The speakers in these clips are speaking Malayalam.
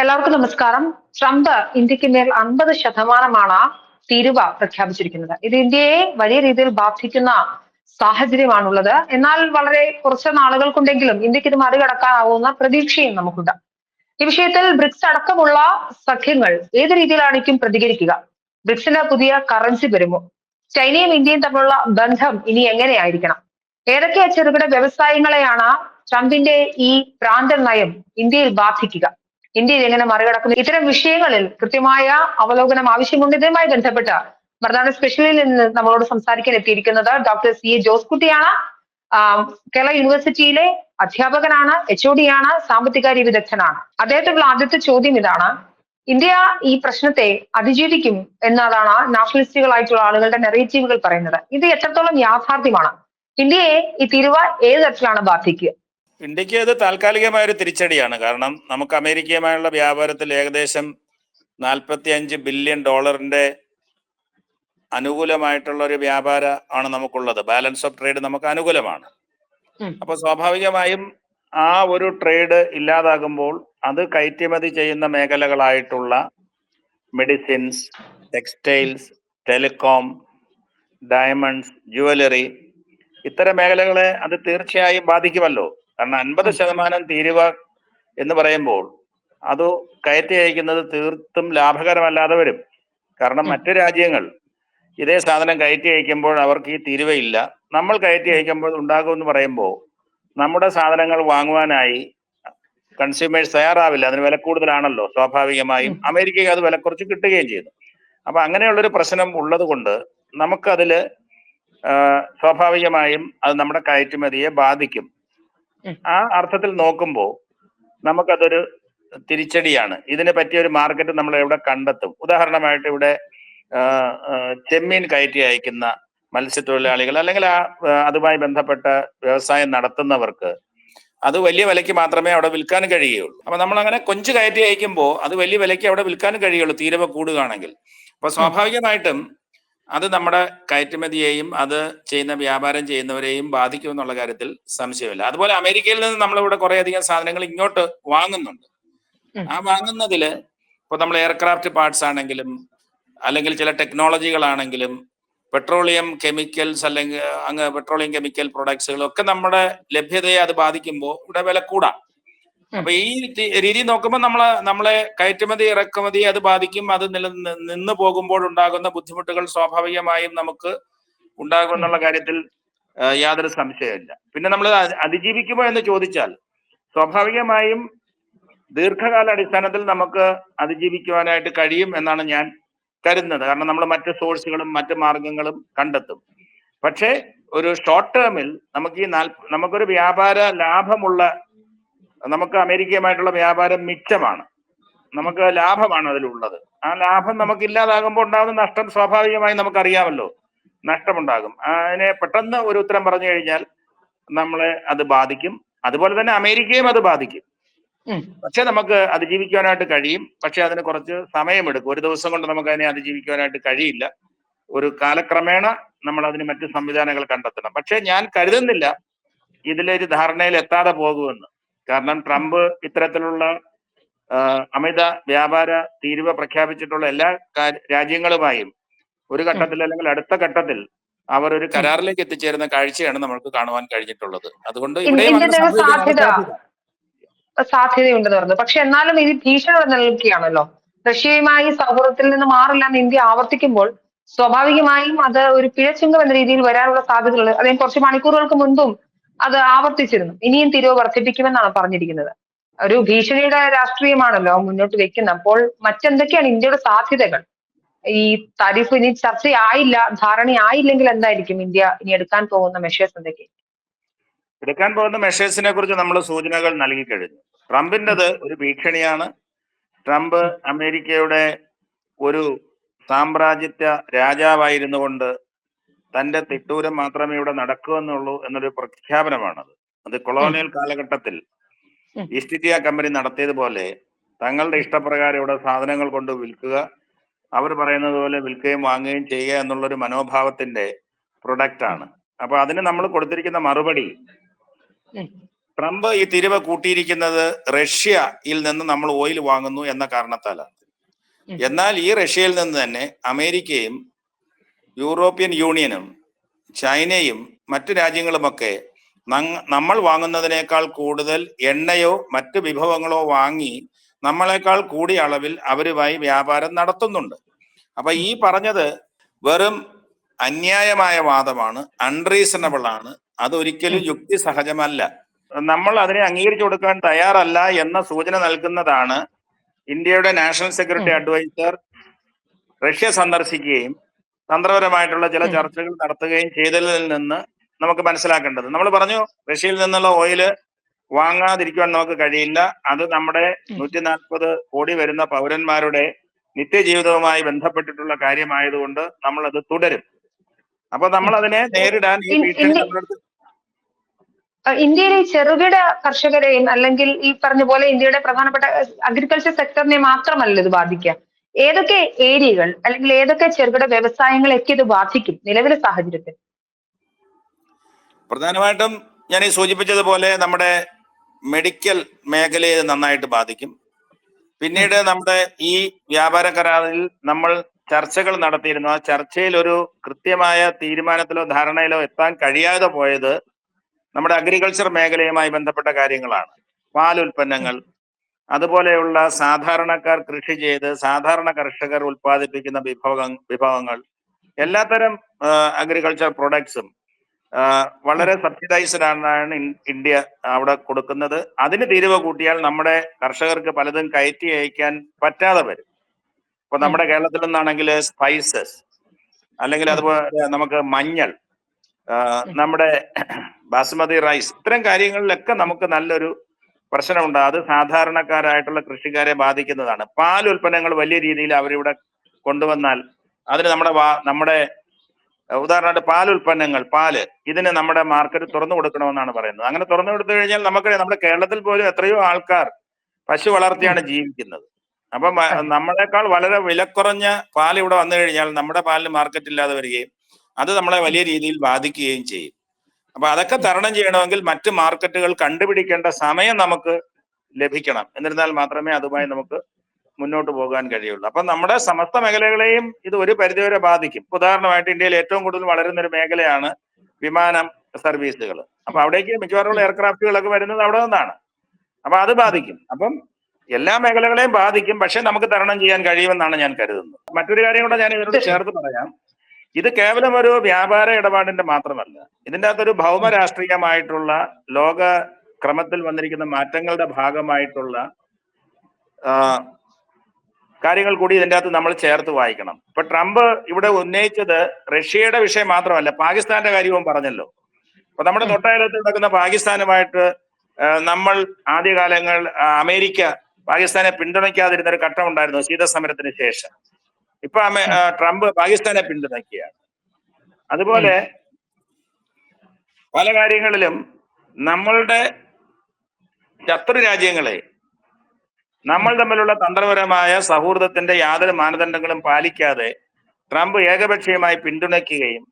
എല്ലാവർക്കും നമസ്കാരം. ട്രംപ് ഇന്ത്യയ്ക്ക് മേൽ അൻപത് ശതമാനമാണ് തീരുവ പ്രഖ്യാപിച്ചിരിക്കുന്നത്. ഇത് ഇന്ത്യയെ വലിയ രീതിയിൽ ബാധിക്കുന്ന സാഹചര്യമാണുള്ളത്. എന്നാൽ വളരെ കുറച്ച് നാളുകൾ കൊണ്ടെങ്കിലും ഇന്ത്യയ്ക്ക് ഇത് മറികടക്കാനാവുന്ന പ്രതീക്ഷയും നമുക്കുണ്ട്. ഈ വിഷയത്തിൽ ബ്രിക്സ് അടക്കമുള്ള സഖ്യങ്ങൾ ഏത് രീതിയിലായിരിക്കും പ്രതികരിക്കുക? ബ്രിക്സിന് പുതിയ കറൻസി വരുമോ? ചൈനയും ഇന്ത്യയും തമ്മിലുള്ള ബന്ധം ഇനി എങ്ങനെയായിരിക്കണം? ഏതൊക്കെ ചെറുകിട വ്യവസായങ്ങളെയാണ് ട്രംപിന്റെ ഈ പ്രാന്തൻ നയം ഇന്ത്യയിൽ ബാധിക്കുക? ഇന്ത്യയിൽ എങ്ങനെ മറികടക്കുന്നു? ഇത്തരം വിഷയങ്ങളിൽ കൃത്യമായ അവലോകനം ആവശ്യമുണ്ട്. ഇതുമായി ബന്ധപ്പെട്ട് മറുനാട് സ്പെഷ്യലിൽ നിന്ന് നമ്മളോട് സംസാരിക്കാൻ എത്തിയിരിക്കുന്നത് ഡോക്ടർ സി എ ജോസ്കുട്ടിയാണ്. കുട്ടിയാണ് കേരള യൂണിവേഴ്സിറ്റിയിലെ അധ്യാപകനാണ് എച്ച് ഒ ഡി ആണ് സാമ്പത്തികാര്യ വിദഗ്ധനാണ്. അദ്ദേഹത്തിനുള്ള ആദ്യത്തെ ചോദ്യം ഇതാണ്. ഇന്ത്യ ഈ പ്രശ്നത്തെ അതിജീവിക്കും എന്നതാണ് നാഷണലിസ്റ്റുകളായിട്ടുള്ള ആളുകളുടെ നെറേറ്റീവുകൾ പറയുന്നത്. ഇത് എത്രത്തോളം യാഥാർത്ഥ്യമാണ്? ഇന്ത്യയെ ഈ തീരുവ ഏത് തരത്തിലാണ് ബാധിക്കുക? ഇന്ത്യയ്ക്ക് അത് താൽക്കാലികമായ ഒരു തിരിച്ചടിയാണ്. കാരണം നമുക്ക് അമേരിക്കയുമായുള്ള വ്യാപാരത്തിൽ ഏകദേശം നാൽപ്പത്തി അഞ്ച് ബില്യൺ ഡോളറിന്റെ അനുകൂലമായിട്ടുള്ള ഒരു വ്യാപാര ആണ് നമുക്കുള്ളത്. ബാലൻസ് ഓഫ് ട്രേഡ് നമുക്ക് അനുകൂലമാണ്. അപ്പൊ സ്വാഭാവികമായും ആ ഒരു ട്രേഡ് ഇല്ലാതാകുമ്പോൾ അത് കയറ്റുമതി ചെയ്യുന്ന മേഖലകളായിട്ടുള്ള medicines textiles telecom diamonds jewellery ഇത്തരം മേഖലകളെ അത് തീർച്ചയായും ബാധിക്കുമല്ലോ. കാരണം അൻപത് ശതമാനം തീരുവ എന്ന് പറയുമ്പോൾ അത് കയറ്റി അയക്കുന്നത് തീർത്തും ലാഭകരമല്ലാതെ വരും. കാരണം മറ്റു രാജ്യങ്ങൾ ഇതേ സാധനം കയറ്റി അയക്കുമ്പോൾ അവർക്ക് ഈ തീരുവയില്ല. നമ്മൾ കയറ്റി അയക്കുമ്പോൾ ഉണ്ടാകുമെന്ന് പറയുമ്പോൾ നമ്മുടെ സാധനങ്ങൾ വാങ്ങുവാനായി കൺസ്യൂമേഴ്സ് തയ്യാറാവില്ല. അതിന് വില കൂടുതലാണല്ലോ സ്വാഭാവികമായും. അമേരിക്കയ്ക്ക് അത് വില കുറച്ച് കിട്ടുകയും ചെയ്തു അപ്പൊ അങ്ങനെയുള്ളൊരു പ്രശ്നം ഉള്ളത് കൊണ്ട് നമുക്കതിൽ സ്വാഭാവികമായും അത് നമ്മുടെ കയറ്റുമതിയെ ബാധിക്കും. ആ അർത്ഥത്തിൽ നോക്കുമ്പോൾ നമുക്കതൊരു തിരിച്ചടിയാണ്. ഇതിനെ പറ്റിയ ഒരു മാർക്കറ്റ് നമ്മൾ എവിടെ കണ്ടെത്തും? ഉദാഹരണമായിട്ട് ഇവിടെ ചെമ്മീൻ കയറ്റി അയക്കുന്ന മത്സ്യത്തൊഴിലാളികൾ അല്ലെങ്കിൽ ആ ആ, അതുമായി ബന്ധപ്പെട്ട വ്യവസായം നടത്തുന്നവർക്ക് അത് വലിയ വിലയ്ക്ക് മാത്രമേ അവിടെ വിൽക്കാൻ കഴിയുകയുള്ളൂ. അപ്പൊ നമ്മൾ അങ്ങനെ കൊഞ്ച് കയറ്റി അയക്കുമ്പോൾ അത് വലിയ വിലയ്ക്ക് അവിടെ വിൽക്കാൻ കഴിയുള്ളൂ തീരവ കൂടുകയാണെങ്കിൽ. അപ്പൊ സ്വാഭാവികമായിട്ടും അത് നമ്മുടെ കയറ്റുമതിയെയും അത് ചെയ്യുന്ന വ്യാപാരം ചെയ്യുന്നവരെയും ബാധിക്കും എന്നുള്ള കാര്യത്തിൽ സംശയമില്ല. അതുപോലെ അമേരിക്കയിൽ നിന്ന് നമ്മളിവിടെ കുറെ അധികം സാധനങ്ങൾ ഇങ്ങോട്ട് വാങ്ങുന്നുണ്ട്. ആ വാങ്ങുന്നതിൽ ഇപ്പൊ നമ്മൾ എയർക്രാഫ്റ്റ് പാർട്സ് ആണെങ്കിലും അല്ലെങ്കിൽ ചില ടെക്നോളജികളാണെങ്കിലും പെട്രോളിയം കെമിക്കൽസ് അല്ലെങ്കിൽ അങ്ങ് പെട്രോളിയം കെമിക്കൽ പ്രൊഡക്ട്സുകളൊക്കെ നമ്മുടെ ലഭ്യതയെ അത് ബാധിക്കുമ്പോൾ ഇവിടെ വില കൂടാം. അപ്പൊ ഈ രീതി നോക്കുമ്പോൾ നമ്മളെ നമ്മളെ കയറ്റുമതി ഇറക്കുമതി അത് ബാധിക്കും. അത് നില നിന്ന് പോകുമ്പോൾ ഉണ്ടാകുന്ന ബുദ്ധിമുട്ടുകൾ സ്വാഭാവികമായും നമുക്ക് ഉണ്ടാകും എന്നുള്ള കാര്യത്തിൽ യാതൊരു സംശയമില്ല പിന്നെ നമ്മൾ അതിജീവിക്കുമോ എന്ന് ചോദിച്ചാൽ സ്വാഭാവികമായും ദീർഘകാല അടിസ്ഥാനത്തിൽ നമുക്ക് അതിജീവിക്കുവാനായിട്ട് കഴിയും എന്നാണ് ഞാൻ കരുതുന്നത്. കാരണം നമ്മൾ മറ്റ് സോഴ്സുകളും മറ്റ് മാർഗങ്ങളും കണ്ടെത്തും. പക്ഷേ ഒരു ഷോർട്ട് ടേമിൽ നമുക്ക് ഈ നമുക്കൊരു വ്യാപാര ലാഭമുള്ള നമുക്ക് അമേരിക്കയുമായിട്ടുള്ള വ്യാപാരം മിച്ചമാണ്. നമുക്ക് ലാഭമാണ് അതിലുള്ളത്. ആ ലാഭം നമുക്ക് ഇല്ലാതാകുമ്പോൾ ഉണ്ടാകുന്ന നഷ്ടം സ്വാഭാവികമായി നമുക്കറിയാമല്ലോ. നഷ്ടമുണ്ടാകും. അതിനെ പെട്ടെന്ന് ഒരു ഉത്തരം പറഞ്ഞു കഴിഞ്ഞാൽ നമ്മളെ അത് ബാധിക്കും. അതുപോലെ തന്നെ അമേരിക്കയും അത് ബാധിക്കും. പക്ഷെ നമുക്ക് അതിജീവിക്കാനായിട്ട് കഴിയും. പക്ഷെ അതിന് കുറച്ച് സമയമെടുക്കും. ഒരു ദിവസം കൊണ്ട് നമുക്ക് അതിനെ അതിജീവിക്കാനായിട്ട് കഴിയില്ല. ഒരു കാലക്രമേണ നമ്മൾ അതിന് മറ്റ് സംവിധാനങ്ങൾ കണ്ടെത്തണം. പക്ഷെ ഞാൻ കരുതുന്നില്ല ഇതിലൊരു ധാരണയിൽ എത്താതെ പോകുമെന്ന്. കാരണം ട്രംപ് ഇത്തരത്തിലുള്ള അമിത വ്യാപാര തീരുവ പ്രഖ്യാപിച്ചിട്ടുള്ള എല്ലാ രാജ്യങ്ങളുമായും ഒരു ഘട്ടത്തിൽ അല്ലെങ്കിൽ അടുത്ത ഘട്ടത്തിൽ അവർ ഒരു കരാറിലേക്ക് എത്തിച്ചേരുന്ന കാഴ്ചയാണ് നമ്മൾക്ക് കാണുവാൻ കഴിഞ്ഞിട്ടുള്ളത്. അതുകൊണ്ട് തുറന്നു. സാധ്യതയുണ്ടെന്ന് പറഞ്ഞു പക്ഷെ എന്നാലും ഇത് ഭീഷണി നിലനിൽക്കുകയാണല്ലോ റഷ്യയുമായി സൗഹൃദത്തിൽ നിന്ന് മാറില്ല എന്ന് ഇന്ത്യ ആവർത്തിക്കുമ്പോൾ സ്വാഭാവികമായും അത് ഒരു പിഴച്ചുങ്കം എന്ന രീതിയിൽ വരാനുള്ള സാധ്യതകൾ അദ്ദേഹം കുറച്ച് മണിക്കൂറുകൾക്ക് മുൻപും അത് ആവർത്തിച്ചിരുന്നു. ഇനിയും തിരിവ് വർദ്ധിപ്പിക്കുമെന്നാണ് പറഞ്ഞിരിക്കുന്നത്. ഒരു ഭീഷണിയുടെ രാഷ്ട്രീയമാണല്ലോ മുന്നോട്ട് വെക്കുന്നത്. അപ്പോൾ മറ്റെന്തൊക്കെയാണ് ഇന്ത്യയുടെ സാധ്യതകൾ? ഈ താരിഫ് ഇനി ചർച്ചയായില്ല ധാരണയായില്ലെങ്കിൽ എന്തായിരിക്കും ഇന്ത്യ ഇനി എടുക്കാൻ പോകുന്ന മെഷേഴ്സ് എന്തൊക്കെ? എടുക്കാൻ പോകുന്ന മെഷേഴ്സിനെ കുറിച്ച് നമ്മൾ സൂചനകൾ നൽകി കഴിഞ്ഞു. ട്രംപിന്റെത് ഒരു ഭീഷണിയാണ്. ട്രംപ് അമേരിക്കയുടെ ഒരു സാമ്രാജ്യത്വ രാജാവായിരുന്നു കൊണ്ട് തന്റെ തിട്ടൂരം മാത്രമേ ഇവിടെ നടക്കൂ എന്നുള്ളൂ എന്നൊരു പ്രഖ്യാപനമാണത്. അത് കൊളോണിയൽ കാലഘട്ടത്തിൽ. ഈസ്റ്റ് ഇന്ത്യ കമ്പനി നടത്തിയതുപോലെ തങ്ങളുടെ ഇഷ്ടപ്രകാരം ഇവിടെ സാധനങ്ങൾ കൊണ്ട് വിൽക്കുക അവർ പറയുന്നത് പോലെ വിൽക്കുകയും വാങ്ങുകയും ചെയ്യുക എന്നുള്ളൊരു മനോഭാവത്തിന്റെ പ്രൊഡക്റ്റ് ആണ്. അപ്പൊ അതിന് നമ്മൾ കൊടുത്തിരിക്കുന്ന മറുപടി. ട്രംപ് ഈ തിരിവ് കൂട്ടിയിരിക്കുന്നത് റഷ്യയിൽ നിന്ന് നമ്മൾ ഓയിൽ വാങ്ങുന്നു എന്ന കാരണത്താലാണ്. എന്നാൽ ഈ റഷ്യയിൽ നിന്ന് തന്നെ അമേരിക്കയും യൂറോപ്യൻ യൂണിയനും ചൈനയും മറ്റു രാജ്യങ്ങളുമൊക്കെ നമ്മൾ വാങ്ങുന്നതിനേക്കാൾ കൂടുതൽ എണ്ണയോ മറ്റ് വിഭവങ്ങളോ വാങ്ങി നമ്മളെക്കാൾ കൂടിയ അളവിൽ അവരുമായി വ്യാപാരം നടത്തുന്നുണ്ട്. അപ്പൊ ഈ പറഞ്ഞത് വെറും അന്യായമായ വാദമാണ് അൺറീസണബിൾ ആണ്. അതൊരിക്കലും യുക്തിസഹജമല്ല. നമ്മൾ അതിനെ അംഗീകരിച്ചു കൊടുക്കാൻ തയ്യാറല്ല എന്ന സൂചന നൽകുന്നതാണ് ഇന്ത്യയുടെ നാഷണൽ സെക്യൂരിറ്റി അഡ്വൈസർ റഷ്യ സന്ദർശിക്കുകയും തന്ത്രപരമായിട്ടുള്ള ചില ചർച്ചകൾ നടത്തുകയും ചെയ്തതിൽ നിന്ന് നമുക്ക് മനസ്സിലാക്കേണ്ടത്. നമ്മൾ പറഞ്ഞു റഷ്യയിൽ നിന്നുള്ള ഓയിൽ വാങ്ങാതിരിക്കുവാൻ നമുക്ക് കഴിയില്ല. അത് നമ്മുടെ. നൂറ്റി നാൽപ്പത് കോടി വരുന്ന പൗരന്മാരുടെ നിത്യജീവിതവുമായി ബന്ധപ്പെട്ടിട്ടുള്ള കാര്യമായതുകൊണ്ട് നമ്മൾ അത് തുടരും. അപ്പൊ നമ്മൾ അതിനെ നേരിടാൻ ഈ ഭീഷണി ഇന്ത്യയിലെ ചെറുകിട കർഷകരെയും അല്ലെങ്കിൽ ഈ പറഞ്ഞ പോലെ ഇന്ത്യയുടെ പ്രധാനപ്പെട്ട അഗ്രികൾച്ചർ സെക്ടറിനെ മാത്രമല്ല ഇത് ബാധിക്കുക. ഏതൊക്കെ ഏരിയകൾ അല്ലെങ്കിൽ ഏതൊക്കെ ചെറുകിട വ്യവസായങ്ങളെയൊക്കെ ഇത് ബാധിക്കും നിലവിലെ സാഹചര്യത്തിൽ? പ്രധാനമായിട്ടും ഞാൻ ഈ സൂചിപ്പിച്ചതുപോലെ നമ്മുടെ മെഡിക്കൽ മേഖലയെ നന്നായിട്ട് ബാധിക്കും. പിന്നീട് നമ്മുടെ ഈ വ്യാപാര കരാറിൽ നമ്മൾ ചർച്ചകൾ നടത്തിയിരുന്നു. ആ ചർച്ചയിൽ ഒരു കൃത്യമായ തീരുമാനത്തിലോ ധാരണയിലോ എത്താൻ കഴിയാതെ പോയത് നമ്മുടെ അഗ്രികൾച്ചർ മേഖലയുമായി ബന്ധപ്പെട്ട കാര്യങ്ങളാണ്. പാൽ ഉൽപ്പന്നങ്ങൾ അതുപോലെയുള്ള സാധാരണക്കാർ കൃഷി ചെയ്ത് സാധാരണ കർഷകർ ഉൽപ്പാദിപ്പിക്കുന്ന വിഭവ വിഭവങ്ങൾ എല്ലാത്തരം അഗ്രികൾച്ചർ പ്രൊഡക്ട്സും വളരെ സബ്സിഡൈസ്ഡ് ആണ് ഇന്ത്യ അവിടെ കൊടുക്കുന്നത്. അതിന് തീരുവ കൂട്ടിയാൽ നമ്മുടെ കർഷകർക്ക് പലതും കയറ്റി അയക്കാൻ പറ്റാതെ വരും. ഇപ്പൊ നമ്മുടെ കേരളത്തിൽ നിന്നാണെങ്കിൽ സ്പൈസസ് അല്ലെങ്കിൽ അതുപോലെ നമുക്ക് മഞ്ഞൾ നമ്മുടെ ബാസ്മതി റൈസ് ഇത്തരം കാര്യങ്ങളിലൊക്കെ നമുക്ക് നല്ലൊരു പ്രശ്നമുണ്ട്. അത് സാധാരണക്കാരായിട്ടുള്ള കൃഷിക്കാരെ ബാധിക്കുന്നതാണ്. പാൽ ഉൽപ്പന്നങ്ങൾ വലിയ രീതിയിൽ അവരിവിടെ കൊണ്ടുവന്നാൽ അതിന് നമ്മുടെ നമ്മുടെ ഉദാഹരണമായിട്ട് പാൽ ഉൽപ്പന്നങ്ങൾ പാൽ ഇതിന് നമ്മുടെ മാർക്കറ്റ് തുറന്നു കൊടുക്കണമെന്നാണ് പറയുന്നത്. അങ്ങനെ തുറന്നു കൊടുത്തു കഴിഞ്ഞാൽ നമുക്ക് നമ്മുടെ കേരളത്തിൽ പോലും എത്രയോ ആൾക്കാർ പശു വളർത്തിയാണ് ജീവിക്കുന്നത്. അപ്പം നമ്മളെക്കാൾ വളരെ വിലക്കുറഞ്ഞ പാൽ ഇവിടെ വന്നു കഴിഞ്ഞാൽ നമ്മുടെ പാലിന് മാർക്കറ്റ് ഇല്ലാതെ വരികയും അത് നമ്മളെ വലിയ രീതിയിൽ ബാധിക്കുകയും ചെയ്യും. അപ്പൊ അതൊക്കെ തരണം ചെയ്യണമെങ്കിൽ മറ്റ് മാർക്കറ്റുകൾ കണ്ടുപിടിക്കേണ്ട സമയം നമുക്ക് ലഭിക്കണം. എന്നിരുന്നാൽ മാത്രമേ അതുമായി നമുക്ക് മുന്നോട്ട് പോകാൻ കഴിയുള്ളൂ. അപ്പൊ നമ്മുടെ സമസ്ത മേഖലകളെയും ഇത് ഒരു പരിധിവരെ ബാധിക്കും. ഉദാഹരണമായിട്ട് ഇന്ത്യയിൽ ഏറ്റവും കൂടുതൽ വളരുന്ന ഒരു മേഖലയാണ് വിമാനം സർവീസുകൾ. അപ്പൊ അവിടേക്ക് മിക്കവാറും എയർക്രാഫ്റ്റുകളൊക്കെ വരുന്നത് അവിടെ നിന്നാണ്. അപ്പൊ അത് ബാധിക്കും. അപ്പം എല്ലാ മേഖലകളെയും ബാധിക്കും. പക്ഷെ നമുക്ക് തരണം ചെയ്യാൻ കഴിയുമെന്നാണ് ഞാൻ കരുതുന്നത്. മറ്റൊരു കാര്യം കൂടെ ഞാൻ ഇതിനോട് ചേർത്ത് പറയാം. ഇത് കേവലം ഒരു വ്യാപാര ഇടപാടിന്റെ മാത്രമല്ല. ഇതിന്റെ അകത്തൊരു ഭൗമരാഷ്ട്രീയമായിട്ടുള്ള ലോക ക്രമത്തിൽ വന്നിരിക്കുന്ന മാറ്റങ്ങളുടെ ഭാഗമായിട്ടുള്ള കാര്യങ്ങൾ കൂടി ഇതിന്റെ അകത്ത് നമ്മൾ ചേർത്ത് വായിക്കണം. ഇപ്പൊ ട്രംപ് ഇവിടെ ഉന്നയിച്ചത് റഷ്യയുടെ വിഷയം മാത്രമല്ല പാകിസ്ഥാന്റെ കാര്യവും പറഞ്ഞല്ലോ. അപ്പൊ നമ്മുടെ. തൊട്ടയലത്ത് നടക്കുന്ന പാകിസ്ഥാനുമായിട്ട് നമ്മൾ ആദ്യകാലങ്ങൾ അമേരിക്ക പാകിസ്ഥാനെ പിന്തുണയ്ക്കാതിരുന്ന ഒരു ഘട്ടം ഉണ്ടായിരുന്നു ശീതസമരത്തിന് ശേഷം. ഇപ്പൊ ട്രംപ് പാകിസ്ഥാനെ പിന്തുണയ്ക്കുകയാണ്. അതുപോലെ പല കാര്യങ്ങളിലും നമ്മളുടെ ശത്രു രാജ്യങ്ങളെ നമ്മൾ തമ്മിലുള്ള തന്ത്രപരമായ സൗഹൃദത്തിന്റെ യാതൊരു മാനദണ്ഡങ്ങളും പാലിക്കാതെ ട്രംപ് ഏകപക്ഷീയമായി പിന്തുണയ്ക്കുകയും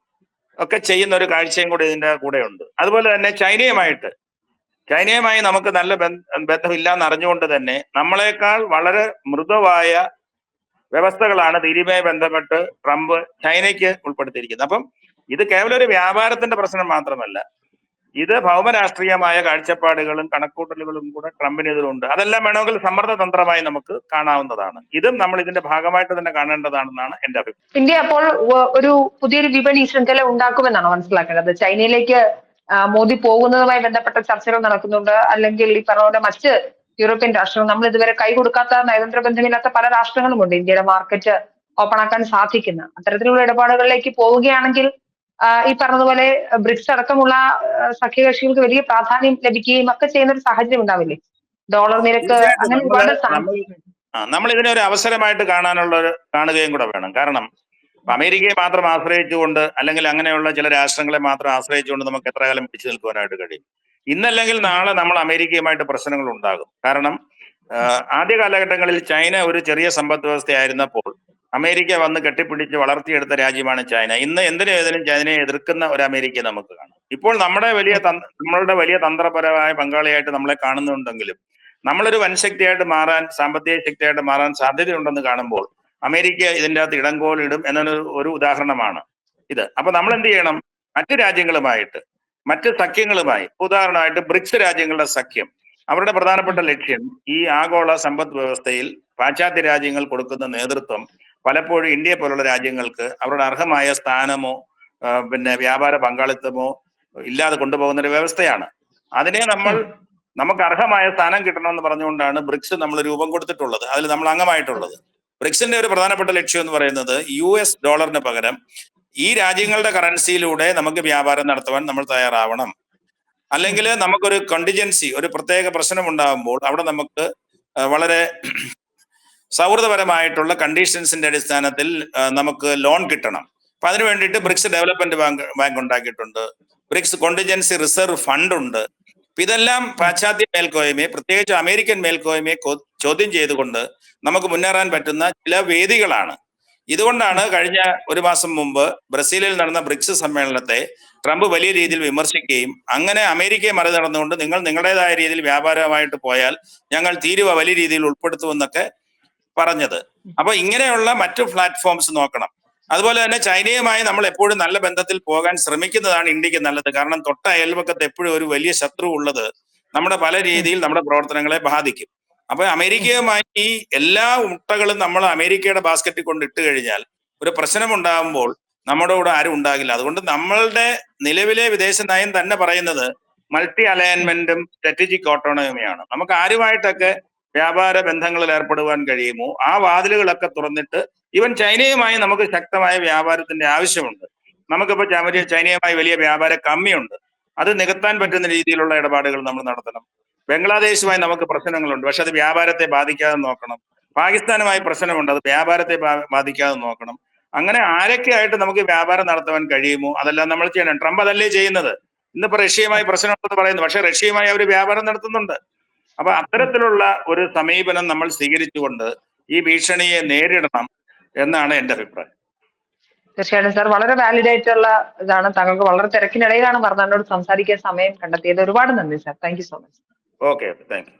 ഒക്കെ ചെയ്യുന്ന ഒരു കാഴ്ചയും കൂടി ഇതിന്റെ കൂടെ ഉണ്ട് അതുപോലെ തന്നെ ചൈനയുമായിട്ട് ചൈനയുമായി നമുക്ക് നല്ല ബന്ധ- ബന്ധമില്ല എന്ന് അറിഞ്ഞുകൊണ്ട് തന്നെ നമ്മളെക്കാൾ വളരെ മൃദുവായ വ്യവസ്ഥകളാണ് തീരുമായി ബന്ധപ്പെട്ട് ട്രംപ് ചൈനയ്ക്ക് ഉൾപ്പെടുത്തിയിരിക്കുന്നത്. അപ്പം ഇത് കേവലം ഒരു വ്യാപാരത്തിന്റെ പ്രശ്നം മാത്രമല്ല. ഇത് ഭൗമരാഷ്ട്രീയമായ കാഴ്ചപ്പാടുകളും കണക്കൂട്ടലുകളും കൂടെ ട്രംപിന് ഇതിലുണ്ട് അതെല്ലാം വേണമെങ്കിൽ സമ്മർദ്ദ തന്ത്രമായി നമുക്ക് കാണാവുന്നതാണ്. ഇതും നമ്മൾ ഇതിന്റെ ഭാഗമായിട്ട് തന്നെ കാണേണ്ടതാണെന്നാണ് എന്റെ അഭിപ്രായം ഇന്ത്യ അപ്പോൾ ഒരു പുതിയൊരു വിപണി ശൃംഖല ഉണ്ടാക്കുമെന്നാണ് മനസ്സിലാക്കേണ്ടത്? ചൈനയിലേക്ക് മോദി പോകുന്നതുമായി ബന്ധപ്പെട്ട ചർച്ചകൾ നടക്കുന്നുണ്ട്. അല്ലെങ്കിൽ ഈ പറഞ്ഞ മറ്റ് യൂറോപ്യൻ രാഷ്ട്രങ്ങൾ നമ്മൾ ഇതുവരെ കൈ കൊടുക്കാത്ത നയതന്ത്ര ബന്ധമില്ലാത്ത പല രാഷ്ട്രങ്ങളും ഉണ്ട് ഇന്ത്യയുടെ മാർക്കറ്റ് ഓപ്പൺ ആക്കാൻ സാധിക്കുന്ന. അത്തരത്തിലുള്ള ഇടപാടുകളിലേക്ക് പോവുകയാണെങ്കിൽ ഈ പറഞ്ഞതുപോലെ ബ്രിക്സ് അടക്കമുള്ള സഖ്യകക്ഷികൾക്ക് വലിയ പ്രാധാന്യം ലഭിക്കുകയും ഒക്കെ ചെയ്യുന്ന ഒരു സാഹചര്യം ഉണ്ടാവില്ലേ? ഡോളർ നിരക്ക് അങ്ങനെ ഒരുപാട് നമ്മൾ ഇതിനെ ഒരു അവസരമായിട്ട് കാണാനുള്ള ഒരു കാണുകയും കൂടെ വേണം. കാരണം അമേരിക്കയെ മാത്രം ആശ്രയിച്ചുകൊണ്ട് അല്ലെങ്കിൽ അങ്ങനെയുള്ള ചില രാഷ്ട്രങ്ങളെ മാത്രം ആശ്രയിച്ചുകൊണ്ട് നമുക്ക് എത്ര കാലം പിടിച്ചു നിൽക്കുവാനായിട്ട് കഴിയും? ഇന്നല്ലെങ്കിൽ നാളെ നമ്മൾ അമേരിക്കയുമായിട്ട് പ്രശ്നങ്ങൾ ഉണ്ടാകും. കാരണം ആദ്യ കാലഘട്ടങ്ങളിൽ ചൈന ഒരു ചെറിയ സമ്പദ് വ്യവസ്ഥയായിരുന്നപ്പോൾ അമേരിക്ക വന്ന് കെട്ടിപ്പിടിച്ച് വളർത്തിയെടുത്ത രാജ്യമാണ് ചൈന. ഇന്ന് എന്തിനു ഏതിനും ചൈനയെ എതിർക്കുന്ന ഒരു അമേരിക്ക നമുക്ക് കാണാം. ഇപ്പോൾ നമ്മുടെ വലിയ നമ്മളുടെ വലിയ തന്ത്രപരമായ പങ്കാളിയായിട്ട് നമ്മളെ കാണുന്നുണ്ടെങ്കിലും നമ്മളൊരു വൻശക്തിയായിട്ട് മാറാൻ സാമ്പത്തിക ശക്തിയായിട്ട് മാറാൻ സാധ്യതയുണ്ടെന്ന് കാണുമ്പോൾ അമേരിക്ക ഇതിന്റെ അകത്ത് ഇടം കോലിടും എന്നൊരു ഒരു ഉദാഹരണമാണ് ഇത്. അപ്പൊ നമ്മൾ എന്ത് ചെയ്യണം? മറ്റു രാജ്യങ്ങളുമായിട്ട് മറ്റ് സഖ്യങ്ങളുമായി. ഉദാഹരണമായിട്ട് ബ്രിക്സ് രാജ്യങ്ങളുടെ സഖ്യം. അവരുടെ പ്രധാനപ്പെട്ട ലക്ഷ്യം ഈ ആഗോള സമ്പദ് വ്യവസ്ഥയിൽ പാശ്ചാത്യ രാജ്യങ്ങൾ കൊടുക്കുന്ന നേതൃത്വം പലപ്പോഴും ഇന്ത്യ പോലുള്ള രാജ്യങ്ങൾക്ക് അവരുടെ അർഹമായ സ്ഥാനമോ പിന്നെ വ്യാപാര പങ്കാളിത്തമോ ഇല്ലാതെ കൊണ്ടുപോകുന്ന ഒരു വ്യവസ്ഥയാണ്. അതിനെ നമ്മൾ നമുക്ക് അർഹമായ സ്ഥാനം കിട്ടണമെന്ന് പറഞ്ഞുകൊണ്ടാണ് ബ്രിക്സ് നമ്മൾ രൂപം കൊടുത്തിട്ടുള്ളത്. അതിൽ നമ്മൾ അംഗമായിട്ടുള്ളത്. ബ്രിക്സിന്റെ ഒരു പ്രധാനപ്പെട്ട ലക്ഷ്യം എന്ന് പറയുന്നത് യു എസ് ഡോളറിന് പകരം ഈ രാജ്യങ്ങളുടെ കറൻസിയിലൂടെ നമുക്ക് വ്യാപാരം നടത്തുവാൻ നമ്മൾ തയ്യാറാവണം. അല്ലെങ്കിൽ നമുക്കൊരു കണ്ടിജൻസി ഒരു പ്രത്യേക പ്രശ്നം ഉണ്ടാകുമ്പോൾ അവിടെ നമുക്ക് വളരെ സൗഹൃദപരമായിട്ടുള്ള കണ്ടീഷൻസിന്റെ അടിസ്ഥാനത്തിൽ നമുക്ക് ലോൺ കിട്ടണം. അപ്പൊ അതിനു വേണ്ടിയിട്ട് ബ്രിക്സ് ഡെവലപ്മെന്റ് ബാങ്ക് ബാങ്ക് ഉണ്ടാക്കിയിട്ടുണ്ട്. ബ്രിക്സ് കോണ്ടിജൻസി റിസർവ് ഫണ്ട് ഉണ്ട്. ഇതെല്ലാം പാശ്ചാത്യ മേൽക്കോയ്മയെ പ്രത്യേകിച്ച് അമേരിക്കൻ മേൽക്കോയ്മയെ ചോദ്യം ചെയ്തുകൊണ്ട് നമുക്ക് മുന്നേറാൻ പറ്റുന്ന ചില വേദികളാണ്. ഇതുകൊണ്ടാണ് കഴിഞ്ഞ ഒരു മാസം മുമ്പ് ബ്രസീലിൽ നടന്ന ബ്രിക്സ് സമ്മേളനത്തെ ട്രംപ് വലിയ രീതിയിൽ വിമർശിക്കുകയും അങ്ങനെ അമേരിക്കയെ മറികടന്നുകൊണ്ട് നിങ്ങൾ നിങ്ങളുടേതായ രീതിയിൽ വ്യാപാരമായിട്ട് പോയാൽ ഞങ്ങൾ തീരുവ വലിയ രീതിയിൽ ഉൾപ്പെടുത്തുമെന്നൊക്കെ പറഞ്ഞത്. അപ്പൊ ഇങ്ങനെയുള്ള മറ്റു പ്ലാറ്റ്ഫോംസ് നോക്കണം. അതുപോലെ തന്നെ ചൈനയുമായി നമ്മൾ എപ്പോഴും നല്ല ബന്ധത്തിൽ പോകാൻ ശ്രമിക്കുന്നതാണ് ഇന്ത്യയ്ക്ക് നല്ലത്. കാരണം തൊട്ട അയൽവക്കത്ത് എപ്പോഴും ഒരു വലിയ ശത്രു ഉള്ളത് നമ്മുടെ പല രീതിയിൽ നമ്മുടെ പ്രവർത്തനങ്ങളെ ബാധിക്കും. അപ്പൊ അമേരിക്കയുമായി എല്ലാ മുട്ടകളും നമ്മൾ അമേരിക്കയുടെ ബാസ്ക്കറ്റിൽ കൊണ്ട് ഇട്ട് കഴിഞ്ഞാൽ ഒരു പ്രശ്നം ഉണ്ടാകുമ്പോൾ നമ്മുടെ കൂടെ ആരും ഉണ്ടാകില്ല. അതുകൊണ്ട് നമ്മളുടെ നിലവിലെ വിദേശ നയം തന്നെ പറയുന്നത് മൾട്ടി അലൈൻമെന്റും സ്ട്രാറ്റജിക് ഓട്ടോണമിയാണ് നമുക്ക് ആരുമായിട്ടൊക്കെ വ്യാപാര ബന്ധങ്ങളിൽ ഏർപ്പെടുവാൻ കഴിയുമോ ആ വാതിലുകളൊക്കെ തുറന്നിട്ട് ഈവൻ ചൈനയുമായി നമുക്ക് ശക്തമായ വ്യാപാരത്തിന്റെ ആവശ്യമുണ്ട്. നമുക്കിപ്പോ ചൈന- ചൈനയുമായി വലിയ വ്യാപാര കമ്മിയുണ്ട്. അത് നികത്താൻ പറ്റുന്ന രീതിയിലുള്ള ഇടപാടുകൾ നമ്മൾ നടത്തണം. ബംഗ്ലാദേശുമായി നമുക്ക് പ്രശ്നങ്ങളുണ്ട്. പക്ഷെ അത് വ്യാപാരത്തെ ബാധിക്കാതെ നോക്കണം. പാകിസ്ഥാനുമായി പ്രശ്നമുണ്ട്. അത് വ്യാപാരത്തെ ബാധിക്കാതെ നോക്കണം. അങ്ങനെ ആരൊക്കെ ആയിട്ട് നമുക്ക് വ്യാപാരം നടത്തുവാൻ കഴിയുമോ? അതെല്ലാം നമ്മൾ ചെയ്യണം. ട്രംപ് അതല്ലേ ചെയ്യുന്നത്? ഇന്നിപ്പോ റഷ്യയുമായി പ്രശ്നമുണ്ടെന്ന് പറയുന്നു. പക്ഷെ റഷ്യയുമായി അവർ വ്യാപാരം നടത്തുന്നുണ്ട്. അപ്പൊ അത്തരത്തിലുള്ള ഒരു സമീപനം നമ്മൾ സ്വീകരിച്ചുകൊണ്ട് ഈ ഭീഷണിയെ നേരിടണം എന്നാണ് എന്റെ അഭിപ്രായം. തീർച്ചയായിട്ടും സാർ. വളരെ വാലിഡ് ആയിട്ടുള്ള ഇതാണ്. താങ്കൾക്ക് വളരെ തിരക്കിനിടയിലാണ് വർണനോട് സംസാരിക്കാൻ സമയം കണ്ടെത്തിയത്. ഒരുപാട് നന്ദി sir. Thank so much okay thank you